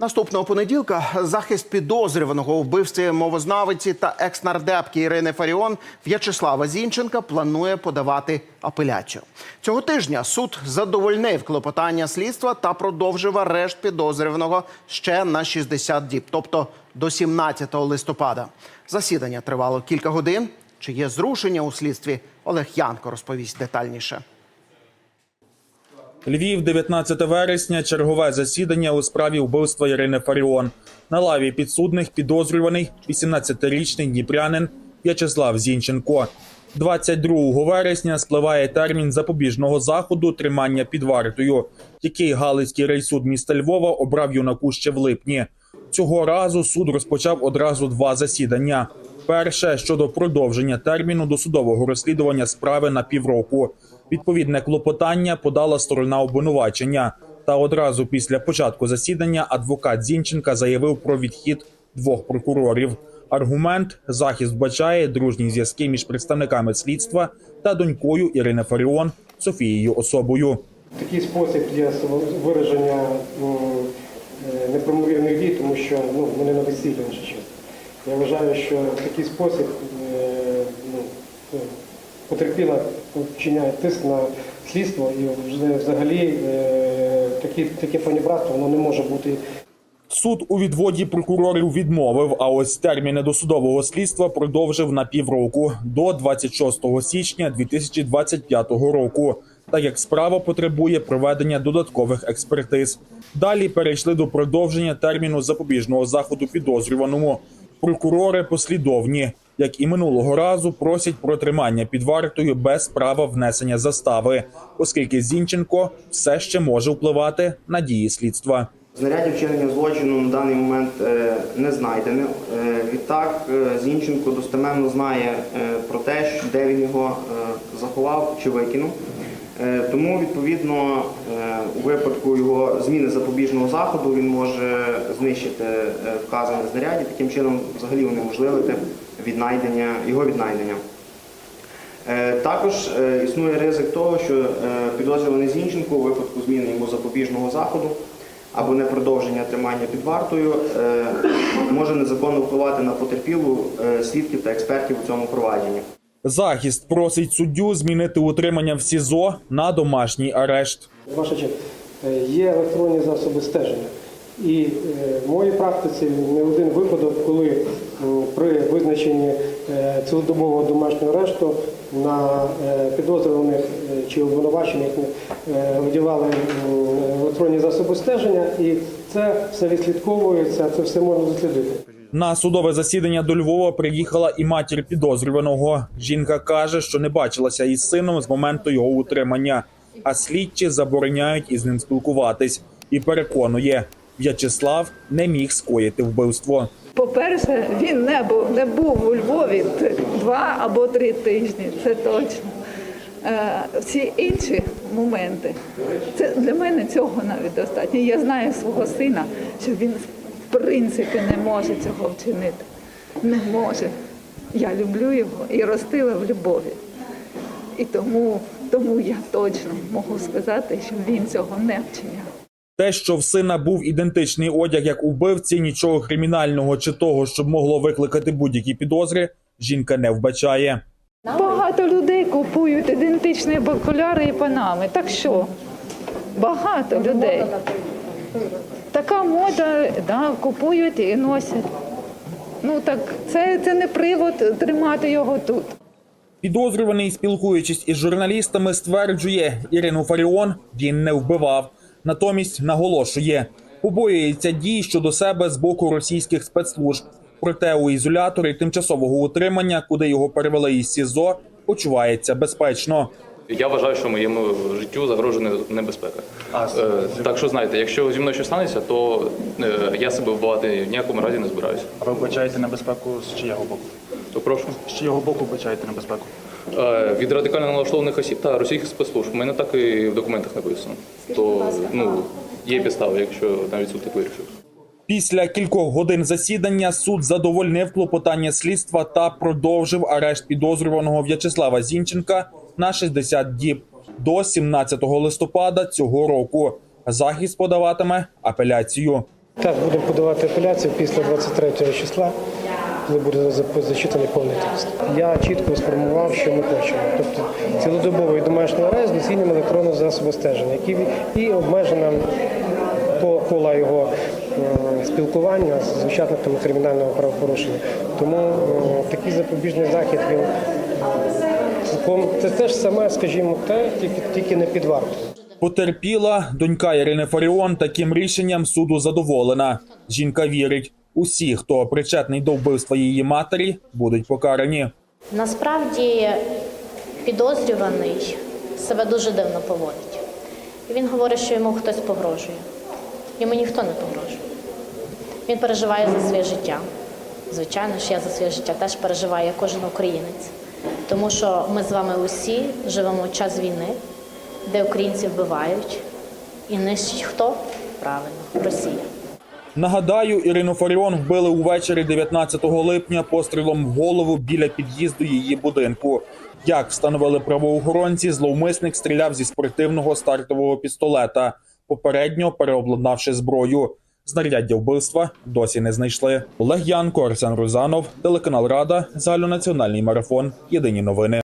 Наступного понеділка захист підозрюваного у мовознавиці та екс-нардепки Ірини Фаріон В'ячеслава Зінченка планує подавати апеляцію. Цього тижня суд задовольнив клопотання слідства та продовжив арешт підозрюваного ще на 60 діб, тобто до 17 листопада. Засідання тривало кілька годин. Чи є зрушення у слідстві? Олег Янко розповість детальніше. Львів, 19 вересня, чергове засідання у справі вбивства Ірини Фаріон. На лаві підсудних підозрюваний 18-річний дніпрянин В'ячеслав Зінченко. 22 вересня спливає термін запобіжного заходу тримання під вартою, який Галицький райсуд міста Львова обрав юнаку ще в липні. Цього разу суд розпочав одразу два засідання. Перше щодо продовження терміну досудового розслідування справи на півроку. Відповідне клопотання подала сторона обвинувачення. Та одразу після початку засідання адвокат Зінченка заявив про відхід двох прокурорів. Аргумент захист вбачає дружні зв'язки між представниками слідства та донькою Ірини Фаріон Софією особою. Такий спосіб є вираження м, е, неправомірних дій, тому що ну, вони на вже час. Я вважаю, що такий спосіб е, ну, потерпіла вчиняє тиск на слідство і взагалі е, такі, таке панібратство воно не може бути Суд у відводі прокурорів відмовив, а ось терміни досудового слідства продовжив на півроку до 26 січня 2025 року, так як справа потребує проведення додаткових експертиз. Далі перейшли до продовження терміну запобіжного заходу підозрюваному. Прокурори послідовні, як і минулого разу, просять про тримання під вартою без права внесення застави, оскільки Зінченко все ще може впливати на дії слідства. Знаряддя вчинення злочину на даний момент е, не знайдене. Е, Відтак е, Зінченко достеменно знає про те, де він його заховав чи викинув. Тому, відповідно, у випадку його зміни запобіжного заходу він може знищити вказане знаряддя, таким чином взагалі унеможливити віднайдення, його віднайдення. Е, Також е, існує ризик того, що е, підозрюваний Зінченко у випадку зміни йому запобіжного заходу або непродовження тримання під вартою може незаконно впливати на потерпілу свідків та експертів у цьому провадженні. Захист просить суддю змінити утримання в СІЗО на домашній арешт. Ваша честь, є електронні засоби стеження. І в моїй практиці не один випадок, коли при визначенні е, цілодобового домашнього арешту на е, підозрюваних е, чи обвинувачених е, виділяли м, електронні засоби стеження, і це все відслідковується, це все можна дослідити. На судове засідання до Львова приїхала і матір підозрюваного. Жінка каже, що не бачилася із сином з моменту його утримання, а слідчі забороняють із ним спілкуватись і переконує, В'ячеслав не міг скоїти вбивство. По-перше, він не був, не був у Львові два або три тижні, це точно. Е, Всі інші моменти, це для мене цього навіть достатньо. Я знаю свого сина, що він в принципі не може цього вчинити. Не може. Я люблю його і ростила в любові. І тому, тому я точно можу сказати, що він цього не вчиняв. Те, що в сина був ідентичний одяг, як у вбивці, нічого кримінального чи того, щоб могло викликати будь-які підозри, жінка не вбачає. Багато людей купують ідентичні окуляри і панами. Так що? Багато людей. Така мода, да, купують і носять. Ну так це, це не привод тримати його тут. Підозрюваний, спілкуючись із журналістами, стверджує, Ірину Фаріон він не вбивав. Натомість наголошує, побоюється дій щодо себе з боку російських спецслужб. Проте у ізоляторі тимчасового утримання, куди його перевели із СІЗО, почувається безпечно. Я вважаю, що моєму життю загрожує небезпека. Е, так що знаєте, якщо зі мною щось станеться, то е, я себе вбивати в ніякому разі не збираюся. А ви вбачаєте небезпеку з чиєго боку? То прошу. З чиєго боку вбачаєте небезпеку? Е, від радикально налаштованих осіб та російських спецслужб. У мене так і в документах написано. То ну є підстави, якщо навіть суд так вирішив. Після кількох годин засідання суд задовольнив клопотання слідства та продовжив арешт підозрюваного В'ячеслава Зінченка на 60 діб до 17 листопада цього року. Захист подаватиме апеляцію. Так, будемо подавати апеляцію після 23 числа, коли буде зачитаний повний текст. Я чітко сформував, що ми хочемо. Тобто цілодобовий домашній арест цінням електронного засобу стеження, який і обмежена по кола його е, спілкування з учасниками кримінального правопорушення. Тому е, такий запобіжний захід він е, це теж саме, скажімо, те, тільки, тільки не під вартою. Потерпіла донька Ірини Фаріон таким рішенням суду задоволена. Жінка вірить, усі, хто причетний до вбивства її матері, будуть покарані. Насправді підозрюваний себе дуже дивно поводить. Він говорить, що йому хтось погрожує. Йому ніхто не погрожує. Він переживає за своє життя. Звичайно ж, я за своє життя теж переживаю, як кожен українець. Тому що ми з вами усі живемо в час війни, де українців вбивають і нищить хто? Правильно, Росія. Нагадаю, Ірину Фаріон вбили увечері 19 липня пострілом в голову біля під'їзду її будинку. Як встановили правоохоронці, зловмисник стріляв зі спортивного стартового пістолета, попередньо переобладнавши зброю. Знаряддя вбивства досі не знайшли. Олег Янко, Арсен Рузанов, телеканал Рада, загальнонаціональний марафон. Єдині новини.